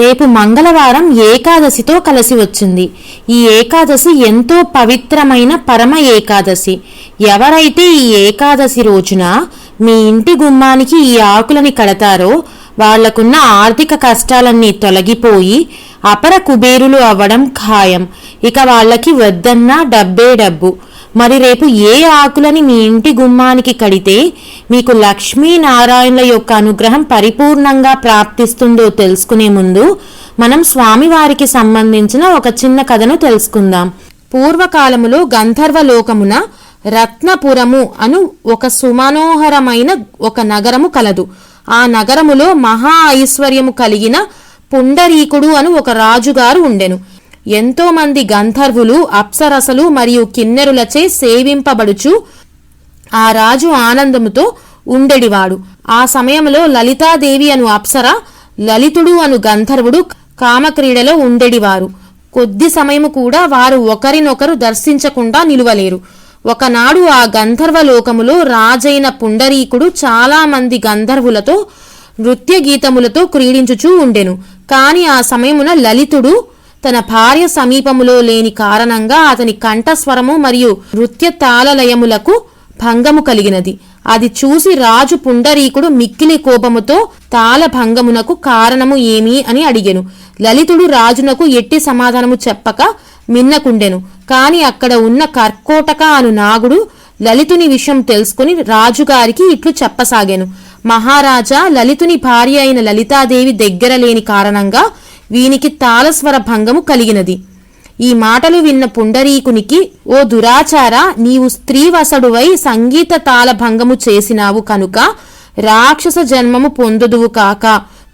రేపు మంగళవారం ఏకాదశితో కలిసి వచ్చింది. ఈ ఏకాదశి ఎంతో పవిత్రమైన పరమ ఏకాదశి. ఎవరైతే ఈ ఏకాదశి రోజున మీ ఇంటి గుమ్మానికి ఈ ఆకులని కడతారో వాళ్ళకున్న ఆర్థిక కష్టాలన్నీ తొలగిపోయి అపర కుబేరులు అవ్వడం ఖాయం. ఇక వాళ్ళకి వద్దన్నా డబ్బే డబ్బు. మరి రేపు ఏ ఆకులని మీ ఇంటి గుమ్మానికి కడితే మీకు లక్ష్మీనారాయణుల యొక్క అనుగ్రహం పరిపూర్ణంగా ప్రాప్తిస్తుందో తెలుసుకునే ముందు మనం స్వామివారికి సంబంధించిన ఒక చిన్న కథను తెలుసుకుందాం. పూర్వకాలములో గంధర్వ లోకమున రత్నపురము అను ఒక సుమనోహరమైన ఒక నగరము కలదు. ఆ నగరములో మహా ఐశ్వర్యము కలిగిన పుండరీకుడు అను ఒక రాజుగారు ఉండెను. ఎంతోమంది గంధర్వులు అప్సరసలు మరియు కిన్నెరులచే సేవింపబడుచు ఆ రాజు ఆనందముతో ఉండెడివాడు. ఆ సమయంలో లలితాదేవి అను అప్సర లలితుడు అను గంధర్వుడు కామక్రీడలో ఉండెడివారు. కొద్ది సమయము కూడా వారు ఒకరినొకరు దర్శించకుండా నిలువలేరు. ఒకనాడు ఆ గంధర్వ లోకములో రాజైన పుండరీకుడు చాలామంది గంధర్వులతో నృత్య గీతములతో క్రీడించుచూ ఉండెను. కాని ఆ సమయమున లలితుడు తన భార్య సమీపములో లేని కారణంగా అతని కంఠస్వరము మరియు నృత్య తాళలయములకు భంగము కలిగినది. అది చూసి రాజు పుండరీకుడు మిక్కిలి కోపముతో తాళభంగమునకు కారణము ఏమి అని అడిగెను. లలితుడు రాజునకు ఎట్టి సమాధానము చెప్పక మిన్నకుండెను. కాని అక్కడ ఉన్న కర్కోటక అను నాగుడు లలితుని విషయం తెలుసుకుని రాజుగారికి ఇట్లు చెప్పసాగాను. మహారాజా లలితుని భార్య అయిన లలితాదేవి దగ్గర లేని కారణంగా వీనికి తాళస్వర భంగము కలిగినది. ఈ మాటలు విన్న పుండరీకునికి ఓ దురాచార నీవు స్త్రీవసడువై సంగీత తాళ భంగము చేసినావు కనుక రాక్షస జన్మము పొందుదువు కాక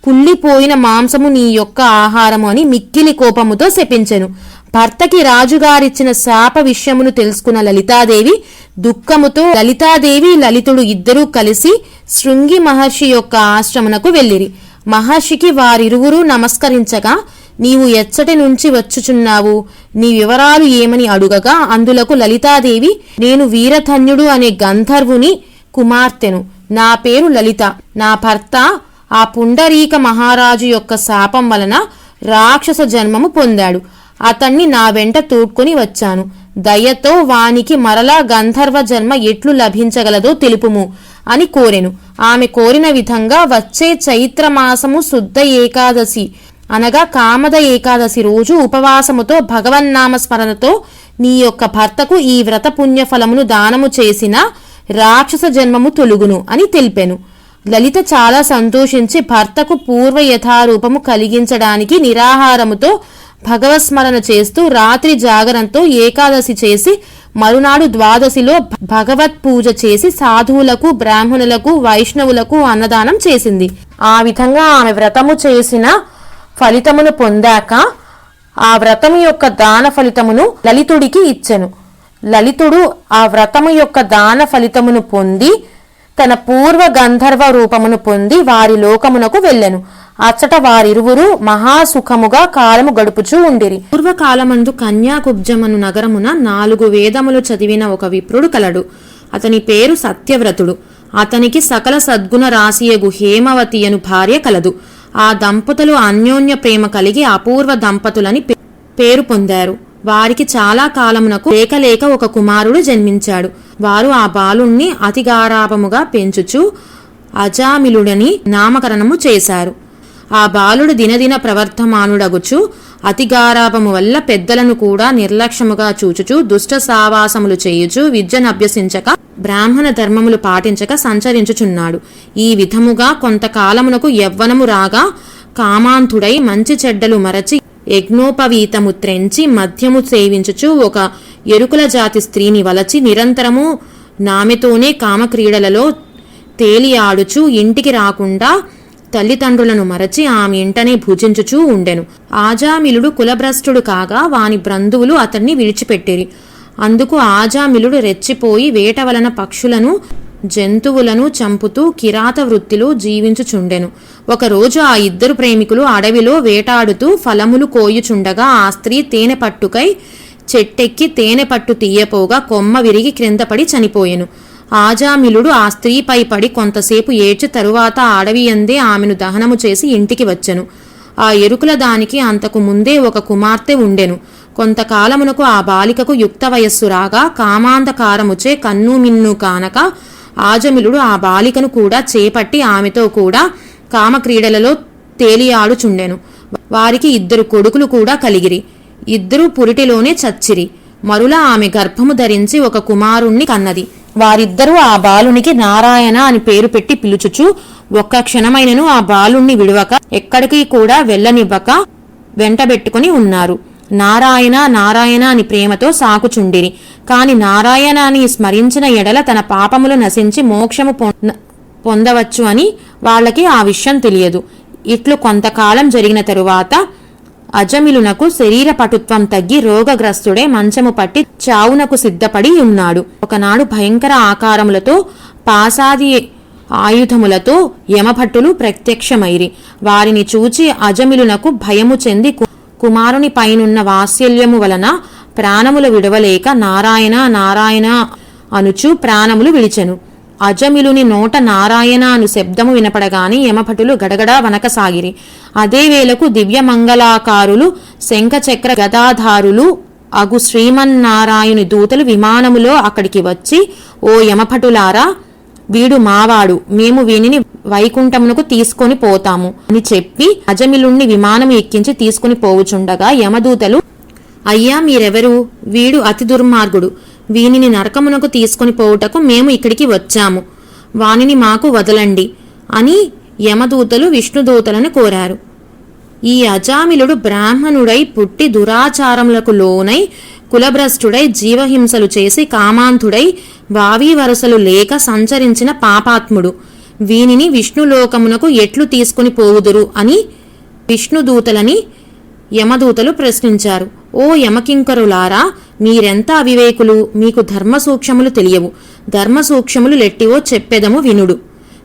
కుళ్ళిపోయిన మాంసము నీ యొక్క ఆహారము అని మిక్కిలి కోపముతో శపించెను. భర్తకి రాజుగారిచ్చిన శాప విషయమును తెలుసుకున్న లలితాదేవి దుఃఖముతో లలితాదేవి లలితుడు ఇద్దరూ కలిసి శృంగి మహర్షి యొక్క ఆశ్రమునకు వెళ్ళిరి. మహర్షికి వారిరువురూ నమస్కరించగా నీవు ఎచ్చటి నుంచి వచ్చుచున్నావు. నీ వివరాలు ఏమని అడుగగా అందులకు లలితాదేవి నేను వీరధన్యుడు అనే గంధర్వుని కుమార్తెను. నా పేరు లలిత. నా భర్త ఆ పుండరీక మహారాజు యొక్క శాపం వలన రాక్షస జన్మము పొందాడు. అతన్ని నా వెంట తూడ్కొని వచ్చాను. దయతో వానికి మరలా గంధర్వ జన్మ ఎట్లు లభించగలదో తెలుపుము అని కోరెను. ఆమె కోరిన విధంగా వచ్చే చైత్రమాసము శుద్ధ ఏకాదశి. అనగా కామద ఏకాదశి రోజు ఉపవాసముతో భగవన్నామ స్మరణతో నీ యొక్క భర్తకు ఈ వ్రత పుణ్యఫలమును దానము చేసిన రాక్షస జన్మము తొలుగును అని తెలిపెను. లలిత చాలా సంతోషించి భర్తకు పూర్వ యథారూపము కలిగించడానికి నిరాహారముతో భగవస్మరణ చేస్తూ రాత్రి జాగరంతో ఏకాదశి చేసి మరునాడు ద్వాదశిలో భగవత్ పూజ చేసి సాధువులకు బ్రాహ్మణులకు వైష్ణవులకు అన్నదానం చేసింది. ఆ విధంగా ఆమె వ్రతము చేసిన ఫలితమును పొందాక ఆ వ్రతము యొక్క దాన ఫలితమును లలితుడికి ఇచ్చెను. లలితుడు ఆ వ్రతము యొక్క దాన ఫలితమును పొంది తన పూర్వ గంధర్వ రూపమును పొంది వారి లోకమునకు వెళ్ళెను. అచ్చట వారిరువురు మహాసుఖముగా కాలము గడుపుచూ ఉండిరి. పూర్వకాలమందు కన్యాకుబ్జమను నగరమున నాలుగు వేదములు చదివిన ఒక విప్రుడు కలడు. అతని పేరు సత్యవ్రతుడు. అతనికి సకల సద్గుణ రాశియగు హేమవతి అను భార్య కలదు. ఆ దంపతులు అన్యోన్య ప్రేమ కలిగి అపూర్వ దంపతులని పే- పేరు పొందారు. వారికి చాలా కాలమునకు లేకలేక ఒక కుమారుడు జన్మించాడు. వారు ఆ బాలుణ్ణి అతిగారాపముగా పెంచుచు అజామిలుడని నామకరణము చేశారు. ఆ బాలుడు దినదిన ప్రవర్తమానుడగుచు అతిగారాపము వల్ల పెద్దలను కూడా నిర్లక్ష్యముగా చూచుచు దుష్ట సావాసములు చేయుచు విద్యను అభ్యసించక బ్రాహ్మణ ధర్మములు పాటించక సంచరించుచున్నాడు. ఈ విధముగా కొంతకాలమునకు యవ్వనము రాగా కామాంతుడై మంచి చెడ్డలు మరచి యజ్ఞోపవీతము త్రెంచి మద్యము సేవించుచు ఒక ఎరుకుల జాతి స్త్రీని వలచి నిరంతరము నామెతోనే కామక్రీడలలో తేలియాడుచు ఇంటికి రాకుండా తల్లిదండ్రులను మరచి ఆమె ఇంటనే భుజించుచూ ఉండెను. ఆజామిలుడు కులభ్రష్టుడు కాగా వాని బంధువులు అతన్ని విడిచిపెట్టిరి. అందుకు ఆజామిలుడు రెచ్చిపోయి వేట వలన పక్షులను జంతువులను చంపుతూ కిరాత వృత్తిలో జీవించుచుండెను. ఒకరోజు ఆ ఇద్దరు ప్రేమికులు అడవిలో వేటాడుతూ ఫలములు కోయుచుండగా ఆ స్త్రీ తేనె పట్టుకై చెట్టెక్కి తేనె పట్టు తీయపోగా కొమ్మ విరిగి క్రిందపడి చనిపోయెను. ఆజామిలుడు ఆ స్త్రీపై పడి కొంతసేపు ఏడ్చి తరువాత అడవియందే ఆమెను దహనము చేసి ఇంటికి వచ్చెను. ఆ ఎరుకుల దానికి అంతకు ముందే ఒక కుమార్తె ఉండెను. కొంతకాలమునకు ఆ బాలికకు యుక్త వయస్సు రాగా కామాంధకారముచే కన్ను మిన్ను కానక ఆజమిలుడు ఆ బాలికను కూడా చేపట్టి ఆమెతో కూడా కామక్రీడలలో తేలియాడుచుండెను. వారికి ఇద్దరు కొడుకులు కూడా కలిగిరి. ఇద్దరు పురిటిలోనే చచ్చిరి. మరుల ఆమె గర్భము ధరించి ఒక కుమారుణ్ణి కన్నది. వారిద్దరూ ఆ బాలునికి నారాయణ అని పేరు పెట్టి పిలుచుచు ఒక్క క్షణమైనను ఆ బాలుణ్ణి విడవక ఎక్కడికి కూడా వెళ్ళనివ్వక వెంటబెట్టుకుని ఉన్నారు. నారాయణ నారాయణ అని ప్రేమతో సాకుచుండిరి. కాని నారాయణ అని స్మరించిన ఎడల తన పాపములు నశించి మోక్షము పొంద- పొందవచ్చు అని వాళ్ళకి ఆ విషయం తెలియదు. ఇట్లు కొంతకాలం జరిగిన తరువాత అజమిలునకు శరీర పటుత్వం తగ్గి రోగగ్రస్తుడే మంచము పట్టి చావునకు సిద్ధపడి ఉన్నాడు. ఒకనాడు భయంకర ఆకారములతో పాసాది ఆయుధములతో యమభట్టులు ప్రత్యక్షమైరి. వారిని చూచి అజమిలునకు భయము చెంది కు- కుమారుని పైనున్న వాత్సల్యము వలన ప్రాణములు విడవలేక నారాయణ నారాయణ అనుచు ప్రాణములు విడిచెను. అజమిలుని నోట నారాయణ అను శబ్దము వినపడగాని యమభటులు గడగడా వనకసాగిరి. అదే వేళకు దివ్యమంగళాకారులు శంఖచక్ర గదాధారులు అగు శ్రీమన్నారాయణి దూతలు విమానములో అక్కడికి వచ్చి ఓ యమభటులారా వీడు మావాడు. మేము వీనిని వైకుంఠమునకు తీసుకొని పోతాము అని చెప్పి అజమిలుణ్ణి విమానం ఎక్కించి తీసుకుని పోవుచుండగా యమదూతలు అయ్యా మీరెవరు? వీడు అతి దుర్మార్గుడు. వీనిని నరకమునకు తీసుకుని పోవుటకు మేము ఇక్కడికి వచ్చాము. వానిని మాకు వదలండి అని యమదూతలు విష్ణుదూతలను కోరారు. ఈ అజామిలుడు బ్రాహ్మణుడై పుట్టి దురాచారములకు లోనై కులభ్రష్టుడై జీవహింసలు చేసి కామాంతుడై వావి వరసలు లేక సంచరించిన పాపాత్ముడు. వీనిని విష్ణులోకమునకు ఎట్లు తీసుకుని పోవుదురు అని విష్ణుదూతలని యమదూతలు ప్రశ్నించారు. ఓ యమకింకరులారా మీరెంత అవివేకులు? మీకు ధర్మ సూక్ష్మములు తెలియవు. ధర్మ సూక్ష్మములు లెట్టివో చెప్పెదము వినుడు.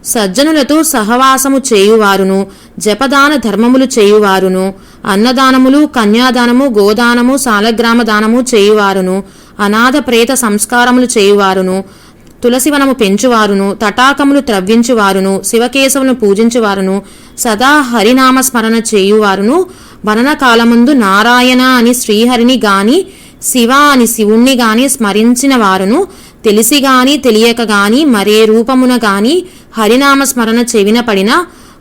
సజ్జనులతో సహవాసము చేయువారును జపదాన ధర్మములు చేయువారును అన్నదానములు కన్యాదానము గోదానము సాలగ్రామ దానము చేయువారును అనాథ ప్రేత సంస్కారములు చేయువారును తులసివనము పెంచువారును తటాకములు త్రవ్వించువారును శివకేశవును పూజించువారును సదా హరినామ స్మరణ చేయువారును వననకాలముందు నారాయణ అని శ్రీహరిని గాని శివ అని శివుణ్ణి గాని స్మరించిన వారును తెలిసి గాని తెలియక గాని మరే రూపమున గాని హరినామ స్మరణ చెవిన పడిన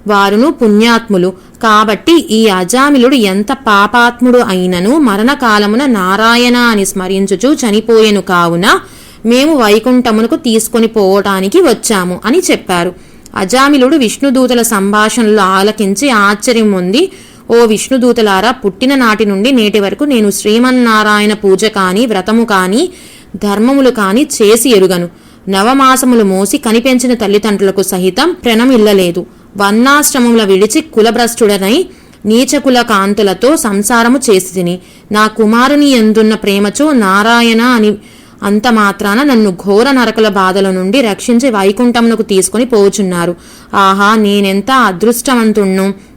వారును పుణ్యాత్ములు. కాబట్టి ఈ అజామిలుడు ఎంత పాపాత్ముడు అయినను మరణకాలమున నారాయణ అని స్మరించుచు చనిపోయెను కావున మేము వైకుంఠమునకు తీసుకొని పోవటానికి వచ్చాము అని చెప్పారు. అజామిలుడు విష్ణుదూతల సంభాషణలు ఆలకించి ఆశ్చర్యం పొంది ఓ విష్ణుదూతలారా పుట్టిన నాటి నుండి నేటి వరకు నేను శ్రీమన్నారాయణ పూజ కాని వ్రతము కాని ధర్మములు కాని చేసి ఎరుగను. నవమాసములు మోసి కనిపెంచిన తల్లిదండ్రులకు సహితం ప్రణమిల్లలేదు. వర్ణాశ్రమముల విడిచి కులభ్రష్టుడనై నీచకుల కాంతులతో సంసారము చేసి తిని నా కుమారుని ఎందున్న ప్రేమచో నారాయణ అని అంత మాత్రాన నన్ను ఘోర నరకల బాధల నుండి రక్షించి వైకుంఠమునకు తీసుకొని పోవుచున్నారు ఆహా నేనెంత అదృష్టవంతుణ్ణు?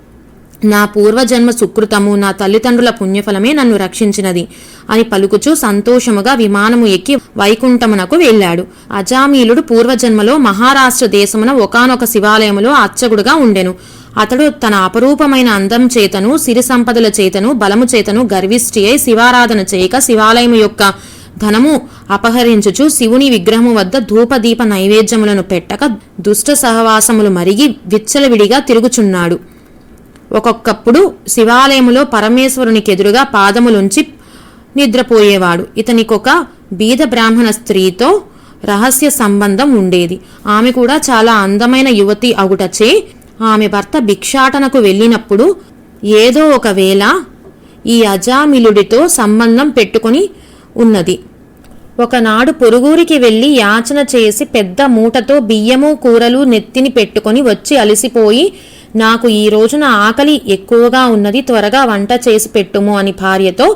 నా పూర్వజన్మ సుకృతము నా తల్లిదండ్రుల పుణ్యఫలమే నన్ను రక్షించినది అని పలుకుచూ సంతోషముగా విమానము ఎక్కి వైకుంఠమునకు వెళ్ళాడు. అజామీలుడు పూర్వజన్మలో మహారాష్ట్ర దేశమున ఒకానొక శివాలయములో అర్చకుడుగా ఉండెను. అతడు తన అపరూపమైన అందం చేతను సిరి సంపదల చేతను బలము చేతను గర్విష్ఠి అయి శివారాధన చేయక శివాలయము యొక్క ధనము అపహరించుచు శివుని విగ్రహము వద్ద ధూపదీప నైవేద్యములను పెట్టక దుష్ట సహవాసములు మరిగి విచ్చలవిడిగా తిరుగుచున్నాడు. ఒక్కొక్కప్పుడు శివాలయములో పరమేశ్వరునికి ఎదురుగా పాదములుంచి నిద్రపోయేవాడు. ఇతనికొక బీద బ్రాహ్మణ స్త్రీతో రహస్య సంబంధం ఉండేది. ఆమె కూడా చాలా అందమైన యువతి అగుటచే ఆమె భర్త భిక్షాటనకు వెళ్ళినప్పుడు ఏదో ఒకవేళ ఈ అజామిలుడితో సంబంధం పెట్టుకొని ఉన్నది. ఒకనాడు పొరుగురికి వెళ్ళి యాచన చేసి పెద్ద మూటతో బియ్యము కూరలు నెత్తిని పెట్టుకొని వచ్చి అలసిపోయి నాకు ఈ రోజున ఆకలి ఎక్కువగా ఉన్నది త్వరగా వంట చేసి పెట్టుము అని భార్యతో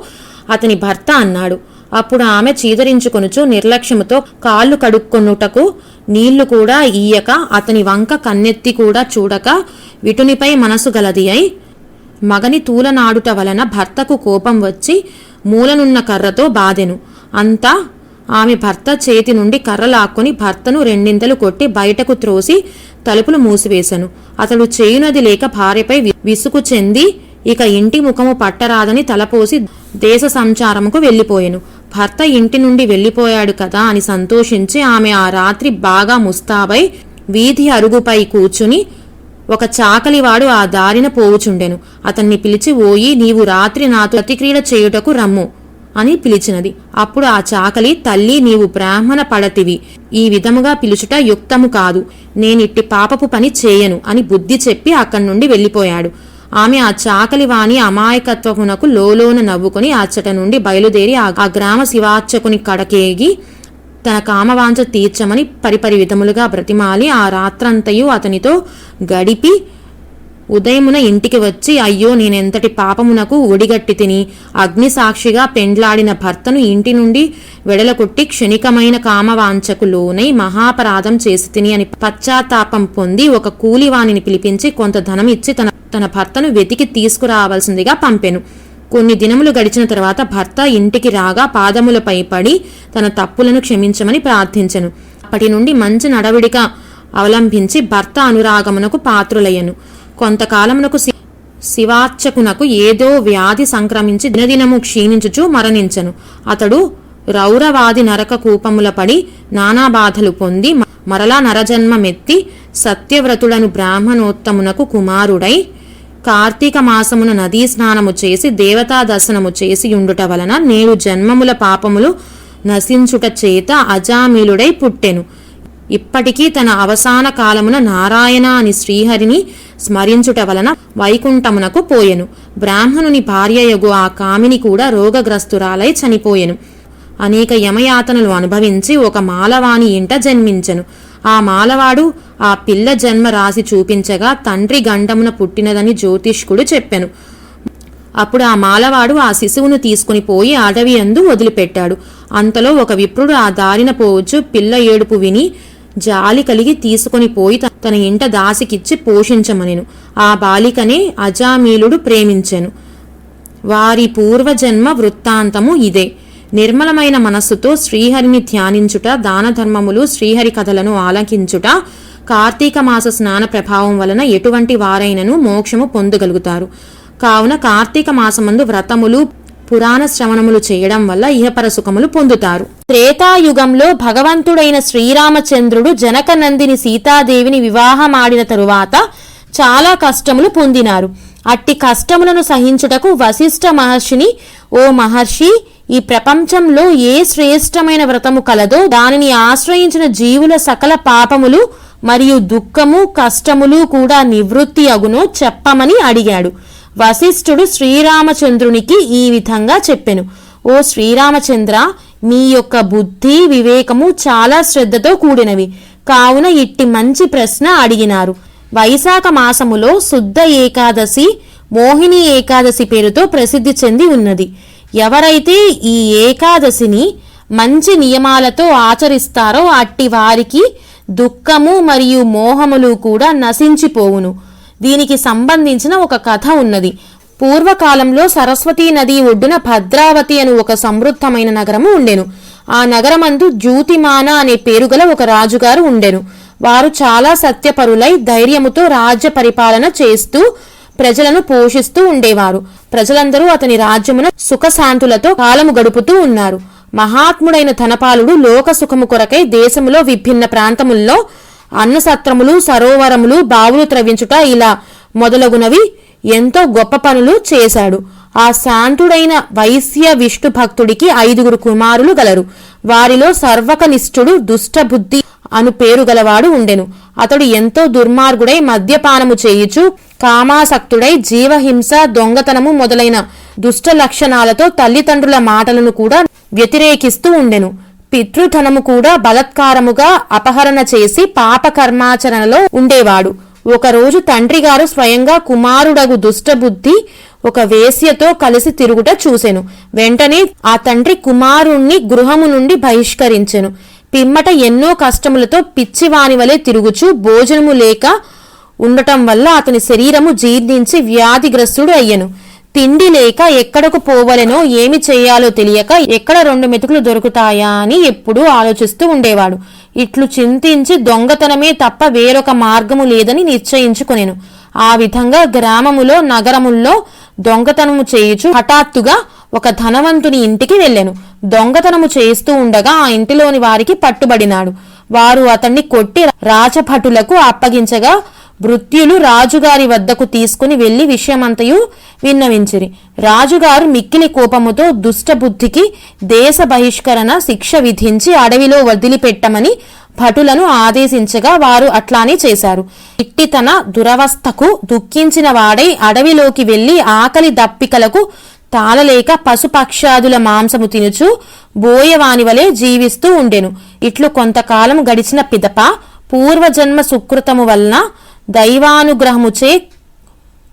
అతని భర్త అన్నాడు. అప్పుడు ఆమె చీదరించుకొనుచు నిర్లక్ష్యముతో కాళ్ళు కడుక్కొనుటకు నీళ్ళు కూడా ఈయక అతని వంక కన్నెత్తి కూడా చూడక విటునిపై మనసు గలది అయి మగని తూలనాడుట వలన భర్తకు కోపం వచ్చి మూలనున్న కర్రతో బాదెను అంతా ఆమె భర్త చేతి నుండి కర్ర లాక్కొని భర్తను రెండింతలు కొట్టి బయటకు త్రోసి తలుపులు మూసివేశాను. అతడు చేయునది లేక భార్యపై విసుగు చెంది ఇక ఇంటి ముఖము పట్టరాదని తలపోసి దేశ సంచారముకు వెళ్ళిపోయాను. భర్త ఇంటి నుండి వెళ్ళిపోయాడు కదా అని సంతోషించి ఆమె ఆ రాత్రి బాగా ముస్తాబై వీధి అరుగుపై కూర్చుని ఒక చాకలివాడు ఆ దారిన పోవుచుండెను. అతన్ని పిలిచి ఓయి నీవు రాత్రి నాతో అతిక్రీడ చేయుటకు రమ్ము. అని పిలిచినది. అప్పుడు ఆ చాకలి తల్లి నీవు బ్రాహ్మణ పడతివి. ఈ విధముగా పిలుచుట యుక్తము కాదు. నేనిట్టి పాపపు పని చేయను అని బుద్ధి చెప్పి అక్కడి నుండి వెళ్ళిపోయాడు. ఆమె ఆ చాకలి వాణి అమాయకత్వమునకు లోలోన నవ్వుకుని అచ్చట నుండి బయలుదేరి ఆ గ్రామ శివార్చకుని కడకేగి తన కామవాంఛ తీర్చమని పరిపరి విధములుగా బ్రతిమాలి ఆ రాత్రంతయు అతనితో గడిపి ఉదయమున ఇంటికి వచ్చి అయ్యో నేనెంతటి పాపమునకు ఒడిగట్టి తిని అగ్ని సాక్షిగా పెండ్లాడిన భర్తను ఇంటి నుండి వెడలకొట్టి క్షణికమైన కామవాంఛకు లోనై మహాపరాధం చేసి తిని అని పశ్చాత్తాపం పొంది ఒక కూలివాణిని పిలిపించి కొంత ధనం ఇచ్చి తన తన భర్తను వెతికి తీసుకురావాల్సిందిగా పంపెను. కొన్ని దినములు గడిచిన తర్వాత భర్త ఇంటికి రాగా పాదములపై పడి తన తప్పులను క్షమించమని ప్రార్థించెను. అప్పటి నుండి మంచి నడవడిక అవలంబించి భర్త అనురాగమునకు పాత్రులయ్యను. కొంతకాలమునకు శివార్చకునకు ఏదో వ్యాధి సంక్రమించి దినదినము క్షీణించుచు మరణించెను. అతడు రౌరవాది నరక కూపముల పడి నానా బాధలు పొంది మరలా నరజన్మమెత్తి సత్యవ్రతుడను బ్రాహ్మణోత్తమునకు కుమారుడై కార్తీక మాసమున నదీ స్నానము చేసి దేవతా దర్శనము చేసి ఉండుట వలన నేడు జన్మముల పాపములు నశించుట చేత అజామిలుడై పుట్టెను. ఇప్పటికీ తన అవసాన కాలమున నారాయణ అని శ్రీహరిని స్మరించుట వలన వైకుంఠమునకు పోయెను. బ్రాహ్మణుని భార్యయగు ఆ కామిని కూడా రోగగ్రస్తురాలై చనిపోయెను. అనేక యమయాతనలు అనుభవించి ఒక మాలవాణి ఇంట జన్మించెను. ఆ మాలవాడు ఆ పిల్ల జన్మ రాసి చూపించగా తండ్రి గండమున పుట్టినదని జ్యోతిష్కుడు చెప్పెను. అప్పుడు ఆ మాలవాడు ఆ శిశువును తీసుకుని పోయి అడవి అందు వదిలిపెట్టాడు. అంతలో ఒక విప్రుడు ఆ దారిన పోవచ్చు పిల్ల ఏడుపు విని జాలి కలిగి తీసుకొని పోయి తన ఇంట దాసికిచ్చి పోషించమనెను. ఆ బాలికనే అజామీలుడు ప్రేమించెను. వారి పూర్వజన్మ వృత్తాంతము ఇదే. నిర్మలమైన మనస్సుతో శ్రీహరిని ధ్యానించుట దాన ధర్మములు శ్రీహరి కథలను ఆలకించుట కార్తీక మాస స్నాన ప్రభావం వలన ఎటువంటి వారైనను మోక్షము పొందగలుగుతారు. కావున కార్తీక మాసమందు వ్రతములు పురాణ శ్రవణములు చేయడం వల్ల ఇహపర సుఖములు పొందుతారు. త్రేతాయుగంలో భగవంతుడైన శ్రీరామచంద్రుడు జనకనందిని సీతాదేవిని వివాహమాడిన తరువాత చాలా కష్టములు పొందినారు. అట్టి కష్టములను సహించుటకు వశిష్ఠ మహర్షిని ఓ మహర్షి ఈ ప్రపంచంలో ఏ శ్రేష్టమైన వ్రతము కలదో దానిని ఆశ్రయించిన జీవుల సకల పాపములు మరియు దుఃఖము కష్టములు కూడా నివృత్తి అగునో చెప్పమని అడిగాడు. వశిష్ఠుడు శ్రీరామచంద్రునికి ఈ విధంగా చెప్పెను. ఓ శ్రీరామచంద్ర మీ యొక్క బుద్ధి వివేకము చాలా శ్రద్ధతో కూడినవి. కావున ఇట్టి మంచి ప్రశ్న అడిగినారు. వైశాఖ మాసములో శుద్ధ ఏకాదశి మోహిని ఏకాదశి పేరుతో ప్రసిద్ధి చెంది ఉన్నది. ఎవరైతే ఈ ఏకాదశిని మంచి నియమాలతో ఆచరిస్తారో అట్టి వారికి దుఃఖము మరియు మోహములు కూడా నశించిపోవును. దీనికి సంబంధించిన ఒక కథ ఉన్నది. పూర్వకాలంలో సరస్వతీ నది ఒడ్డున భద్రావతి అను ఒక సమృద్ధమైన నగరము ఉండెను. ఆ నగరమందు జ్యూతిమాన అనే పేరు గల ఒక రాజుగారు ఉండెను. వారు చాలా సత్యపరులై ధైర్యముతో రాజ్య పరిపాలన చేస్తూ ప్రజలను పోషిస్తూ ఉండేవారు. ప్రజలందరూ అతని రాజ్యమున సుఖశాంతులతో కాలము గడుపుతూ ఉన్నారు. మహాత్ముడైన ధనపాలుడు లోక సుఖము కొరకై దేశములో విభిన్న ప్రాంతముల్లో అన్నసత్రములు సరోవరములు బావులు త్రవ్వించుట ఇలా మొదలగునవి. ఎంతో గొప్ప పనులు చేశాడు. ఆ శాంతుడైన వైశ్య విష్ణు భక్తుడికి ఐదుగురు కుమారులు గలరు. వారిలో సర్వకనిష్ఠుడు దుష్టబుద్ధి అను పేరు గలవాడు ఉండెను. అతడు ఎంతో దుర్మార్గుడై మద్యపానము చేయుచు కామాసక్తుడై జీవహింస దొంగతనము మొదలైన దుష్ట లక్షణాలతో తల్లిదండ్రుల మాటలను కూడా వ్యతిరేకిస్తూ ఉండెను. పితృధనము కూడా బలత్కారముగా అపహరణ చేసి పాపకర్మాచరణలో ఉండేవాడు. ఒకరోజు తండ్రి గారు స్వయంగా కుమారుడగు దుష్టబుద్ధి ఒక వేశ్యతో కలిసి తిరుగుట చూసెను. వెంటనే ఆ తండ్రి కుమారుణ్ణి గృహము నుండి బహిష్కరించెను. పిమ్మట ఎన్నో కష్టములతో పిచ్చివాని వలె తిరుగుచు భోజనము లేక ఉండటం వల్ల అతని శరీరము జీర్ణించి వ్యాధిగ్రస్తుడు అయ్యను. తిండి లేక ఎక్కడకు పోవలెనో ఏమి చేయాలో తెలియక ఎక్కడ రెండు మెతుకులు దొరుకుతాయా అని ఎప్పుడూ ఆలోచిస్తూ ఉండేవాడు. ఇట్లు చింతించి దొంగతనమే తప్ప వేరొక మార్గము లేదని నిశ్చయించుకునేను. ఆ విధంగా గ్రామములో నగరముల్లో దొంగతనము చేయుచు హఠాత్తుగా ఒక ధనవంతుని ఇంటికి వెళ్ళెను. దొంగతనము చేస్తూ ఉండగా ఆ ఇంటిలోని వారికి పట్టుబడినాడు. వారు అతన్ని కొట్టి రాజభటులకు అప్పగించగా భృత్యులు రాజుగారి వద్దకు తీసుకుని వెళ్ళి విషయమంతయు విన్నవించిరి. రాజుగారు మిక్కిలి కోపముతో దుష్టబుద్ధికి దేశ బహిష్కరణ శిక్ష విధించి అడవిలో వదిలిపెట్టమని భటులను ఆదేశించగా వారు అట్లానే చేశారు. ఇట్టి తన దురవస్థకు దుఃఖించిన వాడై అడవిలోకి వెళ్ళి ఆకలి దప్పికలకు తాళలేక పశుపక్షాదుల మాంసము తినుచు బోయవాని వలె జీవిస్తూ ఉండెను. ఇట్లు కొంతకాలం గడిచిన పిదప పూర్వజన్మ సుకృతము వలన దైవానుగ్రహముచే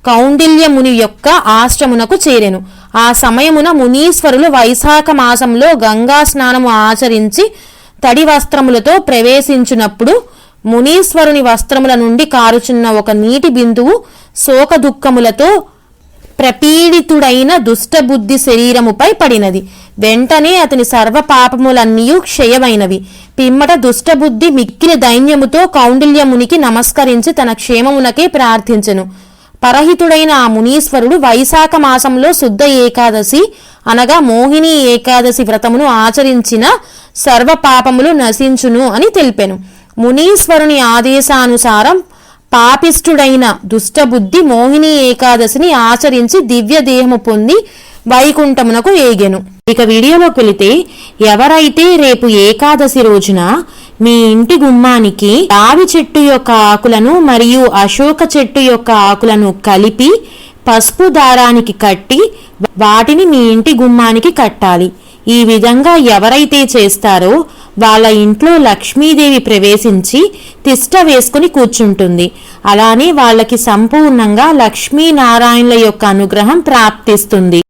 కౌండిల్య ముని యొక్క ఆశ్రమునకు చేరెను. ఆ సమయమున మునీశ్వరులు వైశాఖ మాసంలో గంగా స్నానము ఆచరించి తడి వస్త్రములతో ప్రవేశించినప్పుడు మునీశ్వరుని వస్త్రముల నుండి కారుచున్న ఒక నీటి బిందువు శోక దుఃఖములతో ప్రపీడితుడైన దుష్టబుద్ధి శరీరముపై పడినది. వెంటనే అతని సర్వ పాపములన్నీయు క్షయమైనవి. పిమ్మట దుష్టబుద్ధి మిక్కిలి దైన్యముతో కౌండిల్యమునికి నమస్కరించి తన క్షేమమునకే ప్రార్థించెను. పరహితుడైన ఆ మునీశ్వరుడు వైశాఖ మాసంలో శుద్ధ ఏకాదశి అనగా మోహిని ఏకాదశి వ్రతమును ఆచరించిన సర్వ పాపములు నశించును అని తెలిపెను. మునీశ్వరుని ఆదేశానుసారం పాపిష్ఠుడైన దుష్టబుద్ధి మోహిని ఏకాదశిని ఆచరించి దివ్య దేహము పొంది వైకుంఠమునకు ఏగెను. ఇక వీడియోలోకి వెళితే ఎవరైతే రేపు ఏకాదశి రోజున మీ ఇంటి గుమ్మానికి రావి చెట్టు యొక్క ఆకులను మరియు అశోక చెట్టు యొక్క ఆకులను కలిపి పసుపు దారానికి కట్టి వాటిని మీ ఇంటి గుమ్మానికి కట్టాలి. ఈ విధంగా ఎవరైతే చేస్తారో వాళ్ళ ఇంట్లో లక్ష్మీదేవి ప్రవేశించి తిష్ట వేసుకుని కూర్చుంటుంది. అలానే వాళ్ళకి సంపూర్ణంగా లక్ష్మీనారాయణుల యొక్క అనుగ్రహం ప్రాప్తిస్తుంది.